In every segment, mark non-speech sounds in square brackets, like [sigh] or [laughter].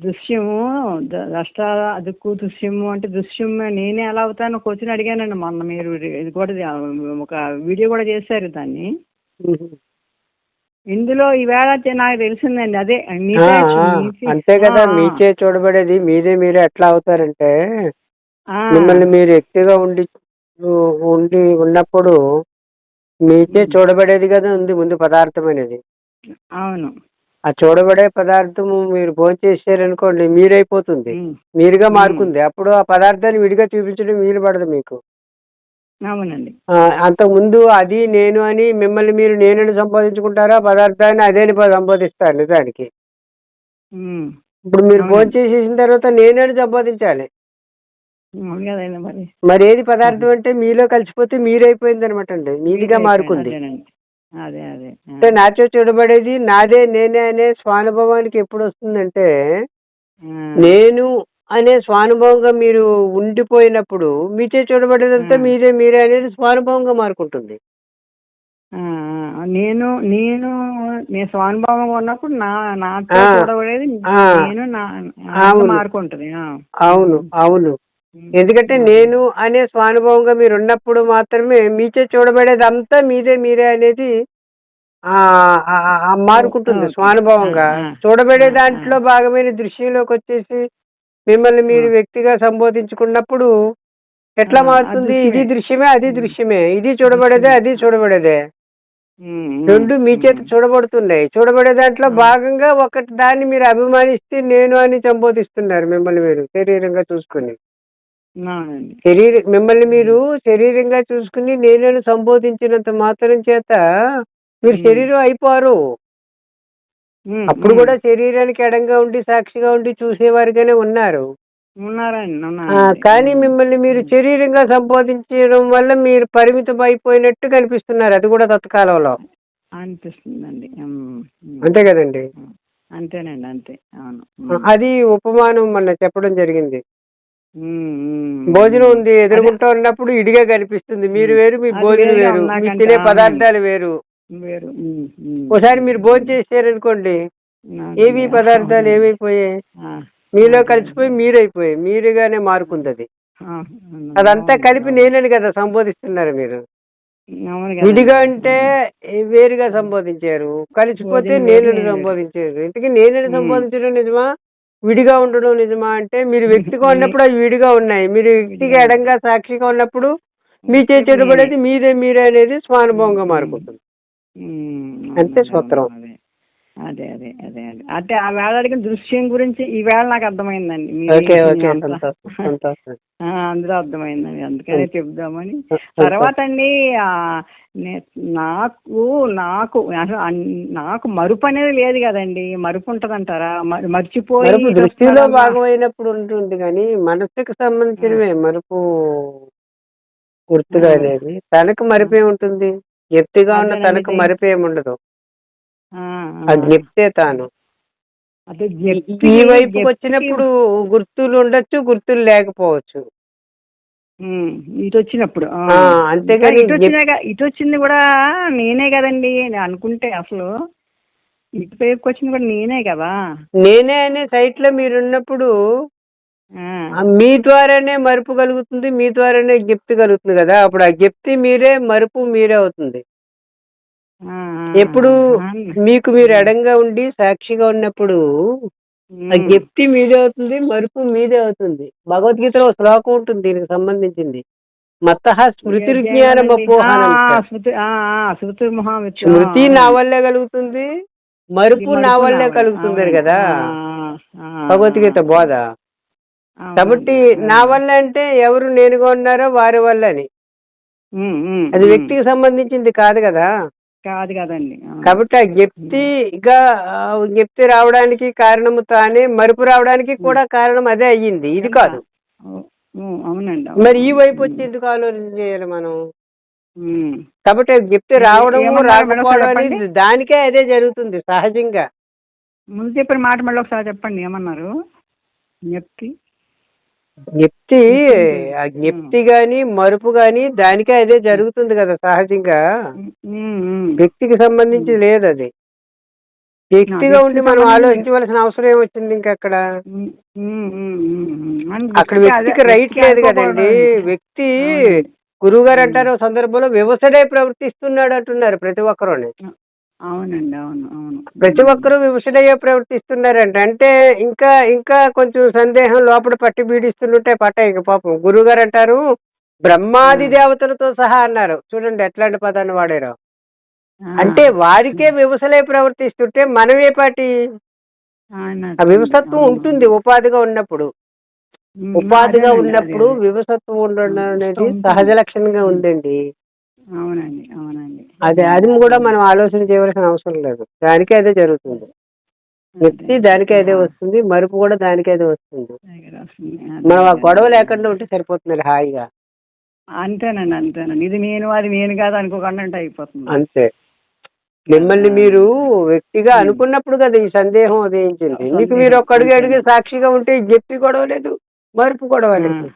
దృశ్యము దష్ట దిక్కు దృశ్యము అంటే దృశ్యం నేనే ఎలా అవుతాను క్వశ్చన్ అడిగానండి మొన్న మీరు ఇది కూడా ఒక వీడియో కూడా చేశారు దాన్ని. ఇందులో ఈవేళ నాకు తెలిసిందండి అదే అంతే కదా మీచే చూడబడేది మీదే మీరే ఎట్లా అవుతారంటే మిమ్మల్ని మీరు వ్యక్తిగా ఉండి ఉండి ఉన్నప్పుడు మీచే చూడబడేది కదా ఉంది ముందు పదార్థం అనేది. అవును. ఆ చూడబడే పదార్థము మీరు భోంచేసారనుకోండి మీరైపోతుంది. మీరుగా మారుకుంది అప్పుడు ఆ పదార్థాన్ని విడిగా చూపించడం వీలు పడదు మీకు. అవునండి. ఆ, అంతకుముందు అది నేను అని మిమ్మల్ని మీరు నేనని సంపాదించుకుంటారా పదార్థాన్ని అదే సంపాదిస్తారు నిజానికి. ఇప్పుడు మీరు అవునండి. భోజనం చేసేసిన తర్వాత నేనని సంపాదించాలి కదండి మరి. ఏది పదార్థం అంటే మీలో కలిసిపోతే మీరైపోయింది అనమాట అండి మీదిగా మారుకుంది. అదే అదే. అంటే నాచో చూడబడేది నాదే నేనే అనే స్వానుభవానికి ఎప్పుడు వస్తుందంటే నేను అనే స్వానుభవంగా మీరు ఉండిపోయినప్పుడు మీచే చూడబడేదంతా. మీదే మీరే అనేది స్వానుభవంగా మారుకుంటుంది నేను నేను నేను స్వానుభవంగా ఉన్నప్పుడు నా నాతో. చూడబడేది. నేను నా. మారుకుంటది. అవును అవును ఎందుకంటే నేను అనే స్వానుభవంగా మీరు ఉన్నప్పుడు మాత్రమే మీచే చూడబడేది అంతా మీదే మీరే అనేది మారుకుంటుంది. స్వానుభవంగా. చూడబడే. దాంట్లో భాగమైన దృశ్యంలోకి వచ్చేసి మిమ్మల్ని మీరు. వ్యక్తిగా సంబోధించుకున్నప్పుడు ఎట్లా మారుతుంది ఇది దృశ్యమే. అది దృశ్యమే ఇది చూడబడేదే అది చూడబడేదే రెండు మీ చేత. చూడబడుతున్నాయి చూడబడే దాంట్లో. భాగంగా ఒకటి దాన్ని మీరు అభిమానిస్తే నేను అని సంబోధిస్తున్నారు మిమ్మల్ని మీరు శరీరంగా చూసుకుని శరీర మిమ్మల్ని మీరు శరీరంగా చూసుకుని నేనని సంబోధించినంత మాత్రం చేత మీరు. శరీరం అయిపోరు. అప్పుడు. కూడా శరీరానికి ఎడంగా ఉండి సాక్షిగా ఉండి చూసేవారుగానే ఉన్నారు. కానీ మిమ్మల్ని మీరు శరీరంగా సంబోధించడం వల్ల మీరు పరిమితం అయిపోయినట్టు కనిపిస్తున్నారు అది కూడా తత్కాలంలో. అనిపిస్తుందండి. అంతే కదండి. అంతేనండి అంతే. అవును. అది ఉపమానం మొన్న చెప్పడం జరిగింది. భోజనం ఉంది ఎదుర్కొంటూ ఉన్నప్పుడు ఇడిగా కనిపిస్తుంది మీరు వేరు మీ భోజనం వేరు మీరు తినే. పదార్థాలు వేరు వేరు. ఒకసారి మీరు భోజనం చేశారనుకోండి అవును. ఏవి పదార్థాలు ఏమైపోయాయి మీలో కలిసిపోయి. మీరైపోయాయి మీరుగానే మారుకుంది అది అదంతా కలిపి. నేనని కదా సంబోధిస్తున్నారు మీరు. విడిగా అంటే వేరుగా సంబోధించారు కలిసిపోతే నేను సంబోధించారు ఇంతకీ నేనని. సంబోధించడం నిజమా విడిగా ఉండడం నిజమా అంటే మీరు వ్యక్తిగా ఉన్నప్పుడు అవి విడిగా ఉన్నాయి మీరు వ్యక్తిగా. ఎడంగా సాక్షిగా ఉన్నప్పుడు మీ చేసేటబడేది మీదే మీరే అనేది స్వానుభవంగా. మారిపోతుంది అంతే. అవును, అదే అదే అదే అదే అంటే ఆ వేళ అడిగిన దృశ్యం గురించి ఈ వేళ నాకు అర్థమైందండి మీ- ఓకే ఓకే అంతా. సంతోషం సంతోషం [laughs] ఆ, అందులో అర్థమైందండి అందుకనే చెప్దామని. తర్వాత అండి ఆ, నే- నాకు నాకు అసలు అన్- నాకు మరుపు అనేది లేదు కదండి మరుపు ఉంటదంటారా మరి మర్చిపోయి మరుపు దృష్టిలో? భాగమైనప్పుడు ఉంటుంది కానీ మనసుకు సంబంధించినవే మరుపు గుర్తుగా. అనేది తనకు మరిపే ఉంటుంది ఎత్తుగా ఉన్న అదేనండి తనకు ఇది. మరిపే ఉండదు. అది జ్ఞప్తే తాను. అదే ఈ- వైపుకి వచ్చినప్పుడు గుర్తులు ఉండొచ్చు గుర్తులు లేకపోవచ్చు. ఇటు వచ్చినప్పుడు అంతేగాని ఇటు వచ్చినాక ఇటు వచ్చింది కూడా నేనే కదండి అనుకుంటే అసలు. ఇటు వైపుకి వచ్చింది కూడా నేనే కదా. నేనే అనే సైట్లో మీరు ఉన్నప్పుడు ఆ. ఆ మీ ద్వారానే మరుపు కలుగుతుంది మీ ద్వారానే జ్ఞప్తి కలుగుతుంది కదా. అప్పుడు ఆ జ్ఞప్తి మీరే మరుపు మీరే అవుతుంది. ఎప్పుడు. మీకు మీరు ఎడంగా ఉండి సాక్షిగా ఉన్నప్పుడు ఆ. జ్ఞప్తి మీదే అవుతుంది మరుపు మీదే అవుతుంది. భగవద్గీతలో ఒక శ్లోకం ఉంటుంది దీనికి సంబంధించింది. మత్త స్మృతి జ్ఞానం ఆ, స్మృతి నా వల్లే కలుగుతుంది మరుపు నా వల్లే కలుగుతుంది కదా? భగవద్గీత బోధ. కాబట్టి నా వల్ల అంటే ఎవరు నేనుగా ఉన్నారో వారి వల్ల అని అది వ్యక్తికి సంబంధించింది కాదు కదా? కాదు కదండి. కాబట్టి ఆ జ్ఞప్తిగా ఆ, జ్ఞప్తి రావడానికి కారణము తానే మరుపు రావడానికి కూడా కారణం అదే అయ్యింది ఇది కాదు అవునండి అవును. మరి ఈ వైపు వచ్చి ఎందుకు ఆలోచన చేయాలి మనం. కాబట్టి జ్ఞప్తి రావడము రాకపోవడం చెప్పండి? అనేది దానికే అదే జరుగుతుంది సహజంగా ముందు చెప్పిన మాట మళ్ళీ ఒకసారి చెప్పండి ఏమన్నారు జ్ఞప్తి జ్ఞప్తి ఆ జ్ఞప్తి గాని మరుపు గాని దానికే అదే జరుగుతుంది కదా సహజంగా. వ్యక్తికి సంబంధించి లేదు అది వ్యక్తిగా ఉండి మనం ఆలోచించవలసిన అవసరం ఏమొచ్చింది ఇంకా అక్కడ అక్కడ వ్యక్తికి రైట్ లేదు. కదండి. వ్యక్తి. గురువు గారు అంటారు సందర్భంలో వ్యవసడే ప్రవర్తిస్తున్నాడు అంటున్నారు ప్రతి ఒక్కరుని. అవునండి అవును అవును. ప్రతి ఒక్కరూ వివసుడయ్యే ప్రవర్తిస్తున్నారంట. అంటే ఇంకా ఇంకా కొంచెం సందేహం లోపల పట్టి బీడిస్తుంటే పట్టాయి పాపం. గురువు గారు అంటారు బ్రహ్మాది దేవతలతో సహా అన్నారు. చూడండి ఎట్లాంటి పదాన్ని వాడారు. అంటే వారికే వివసలే ప్రవర్తిస్తుంటే మనమే పాటి. ఆ వివసత్వం ఉంటుంది ఉపాధిగా ఉన్నప్పుడు. ఉపాధిగా ఉన్నప్పుడు. వివసత్వం ఉండడం అనేది. సహజ లక్షణంగా ఉందండి. అవునండి అవునండి. అదే అది కూడా మనం ఆలోచన చేయవలసిన అవసరం లేదు. దానికే అదే జరుగుతుంది. వ్యక్తి దానికే అదే వస్తుంది మరుపు కూడా దానికే అదే వస్తుంది. మనం ఆ గొడవ. లేకుండా ఉంటే సరిపోతుంది హాయిగా. అంతేనండి అంతేనండి. ఇది నేను అది నేను కాదు అనుకోకుండా అంటే అయిపోతుంది. అంతే. మిమ్మల్ని మీరు వ్యక్తిగా అనుకున్నప్పుడు కదా ఈ సందేహం ఉదయించింది మీకు మీరు ఒక్క అడుగు సాక్షిగా ఉంటే చెప్పి గొడవ లేదు మరుపు గొడవ లేదు.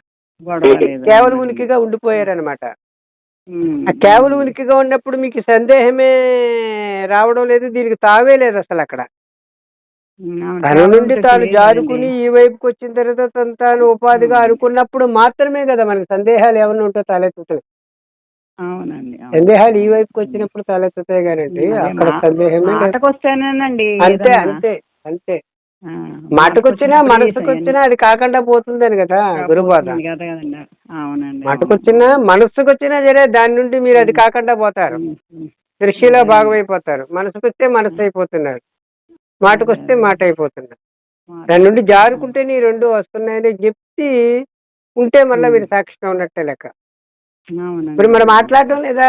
కేవలం ఉనికిగా ఉండిపోయారనమాట కేవలం ఉనికిగా ఉన్నప్పుడు మీకు సందేహమే రావడం లేదు దీనికి తావే లేదు అసలు అక్కడ. తన నుండి తాను. జారుకుని ఈ వైపుకి వచ్చిన తర్వాత తను తాను ఉపాధిగా అనుకున్నప్పుడు మాత్రమే కదా మనకి సందేహాలు ఏమన్నా ఉంటే తలెత్తుతాయి అవునండి అవును. సందేహాలు ఈ వైపుకి వచ్చినప్పుడు తలెత్తుతాయి కానండి అదే అక్కడ సందేహమే అంతే. అంతే అంతే మాటకొచ్చినా మనసుకొచ్చినా అది కాకుండా పోతుందని కదా గురుబాధ. మాటకొచ్చినా మనసుకొచ్చినా సరే దాని నుండి మీరు అది కాకుండా పోతారు. దృష్టిలో భాగమైపోతారు. మనసుకొస్తే మనసు అయిపోతున్నారు మాటకొస్తే మాట అయిపోతున్నారు దాని నుండి జారుకుంటే నీ రెండు వస్తున్నాయని చెప్పి ఉంటే మళ్ళీ మీరు సాక్షిగా ఉన్నట్టే లెక్క. ఇప్పుడు మరి మాట్లాడడం లేదా?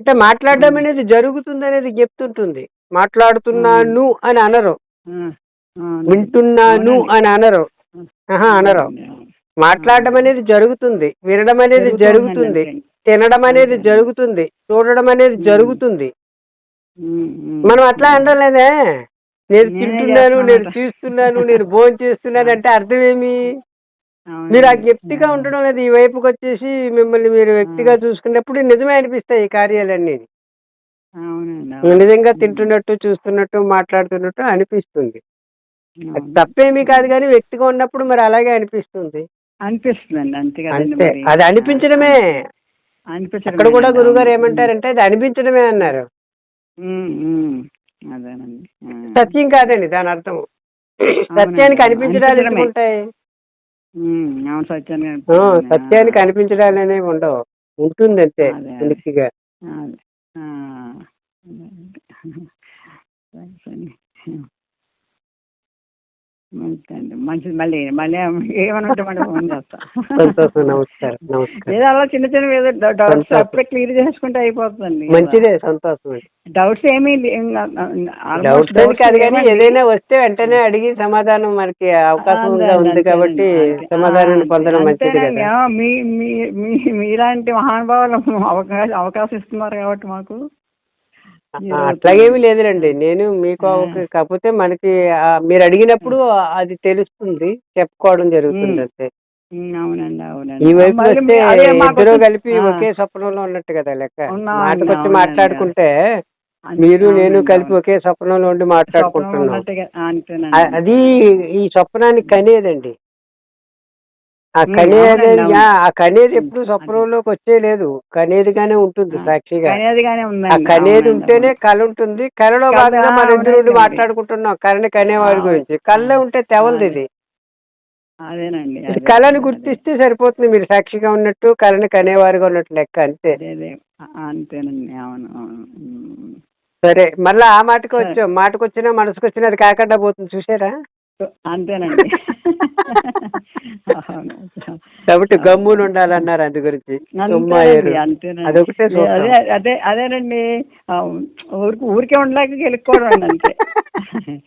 అంటే మాట్లాడడం అనేది జరుగుతుంది అనేది చెప్తుంటుంది మాట్లాడుతున్నాను అని అనరు. వింటున్నాను. అని అనరు అనరు. మాట్లాడడం అనేది జరుగుతుంది వినడం అనేది జరుగుతుంది. తినడం అనేది జరుగుతుంది చూడడం అనేది జరుగుతుంది. మనం అట్లా అనడం లేదే నేను నేనే తింటున్నాను నేను. చూస్తున్నాను నేను భోజనం చేస్తున్నాను అంటే అర్థం ఏమి అవునండి. మీరు ఆ వ్యక్తిగా ఉండడం లేదు ఈ వైపుకి వచ్చేసి మిమ్మల్ని మీరు వ్యక్తిగా చూసుకున్నప్పుడు నిజమే అనిపిస్తాయి ఈ కార్యాలన్నీ నిజంగా తింటున్నట్టు చూస్తున్నట్టు మాట్లాడుతున్నట్టు అనిపిస్తుంది. తప్పేమీ కాదు కానీ వ్యక్తిగా ఉన్నప్పుడు మరి అలాగే అనిపిస్తుంది. అనిపిస్తుందండి అంతే అంతే. అది అనిపించడమే. అక్కడ కూడా అండి, గురువు గారు అవును. ఏమంటారంటే అది అనిపించడమే అన్నారు. అదేనండి. ఆ. సత్యం కాదండి దాని అర్థం. సత్యానికి అనిపించడాలు ఉంటాయి. సత్యానికి అనిపించడాలు అనేవి ఉండవు. ఉంటుంది అంతే. ఉనికిగా అండి. మంచిదండి మంచిది. మళ్ళీ మళ్ళీ ఏమైనా ఉంటే మళ్ళీ ఫోన్ చేస్తా. సంతోషం. నమస్కారం. నమస్కారం. ఏదో అలా చిన్న చిన్న ఏదో డౌట్స్. అప్పుడే క్లియర్ చేసుకుంటే అయిపోతుందండి. మంచిదే. సంతోషం డౌట్స్ ఏమీ డౌట్స్ కాదు కానీ. ఏదైనా వస్తే వెంటనే అడిగి సమాధానం మనకి అవకాశం ఉందా కాబట్టి. సమాధానాన్ని పొందడం మంచిది. కదా. మీ మీ- మీలాంటి మహానుభావులు [laughs] అవకాశం అవకాశం ఇస్తున్నారు కాబట్టి మాకు. అట్లాగేమీ లేదులేండి. నేను మీకు కాకపోతే మనకి మీరు అడిగినప్పుడు అది తెలుస్తుంది చెప్పుకోవడం జరుగుతుంది. అంతే. అవునండి అవునండి. ఈ వైపు వస్తే ఇద్దరు కలిపి ఒకే స్వప్నంలో ఉన్నట్టు కదా లెక్క. మాటకొచ్చి. మాట్లాడుకుంటే మీరు నేను కలిపి. ఒకే స్వప్నంలో ఉండి మాట్లాడుకుంటున్నాం. అది ఈ స్వప్నానికి కనేదండి. ఆ అవును. ఆ కనేది ఎప్పుడు స్వప్నంలోకి వచ్చే లేదు కనేదిగానే ఉంటుంది ఆ, సాక్షిగా కనేదిగానే ఆ ఉందండి కనేది అవునండి, ఉంటేనే అవును. కళ ఉంటుంది కళలో కళ, భాగంగా మన ఇద్దరు అవునండి. మాట్లాడుకుంటున్నాం కళని కనేవారి అవును. గురించి కళ్ళలో ఉంటే తెవలది ఇది అదేనండి ఇది అదే, కళని అదే, గుర్తిస్తే సరిపోతుంది మీరు సాక్షిగా ఉన్నట్టు కళని కనేవారుగా ఉన్నట్టు లెక్క అంతే అదే అదే ఆ, అంతేనండి అవును అవును ఉమ్. సరే మళ్ళీ ఆ మాటకు సరే. వచ్చాం మాటకు వచ్చినా మనసుకు వచ్చినా అది కాకుండా పోతుంది చూసారా అంతేనండి. కాబట్టి గమ్మున ఉండాలన్నారు అందు గురించి అదొకటే. అదే అదే అదేనండి. ఊరికి ఊరికే ఉండలేక గెలుక్కోవడం అంతే. [laughs]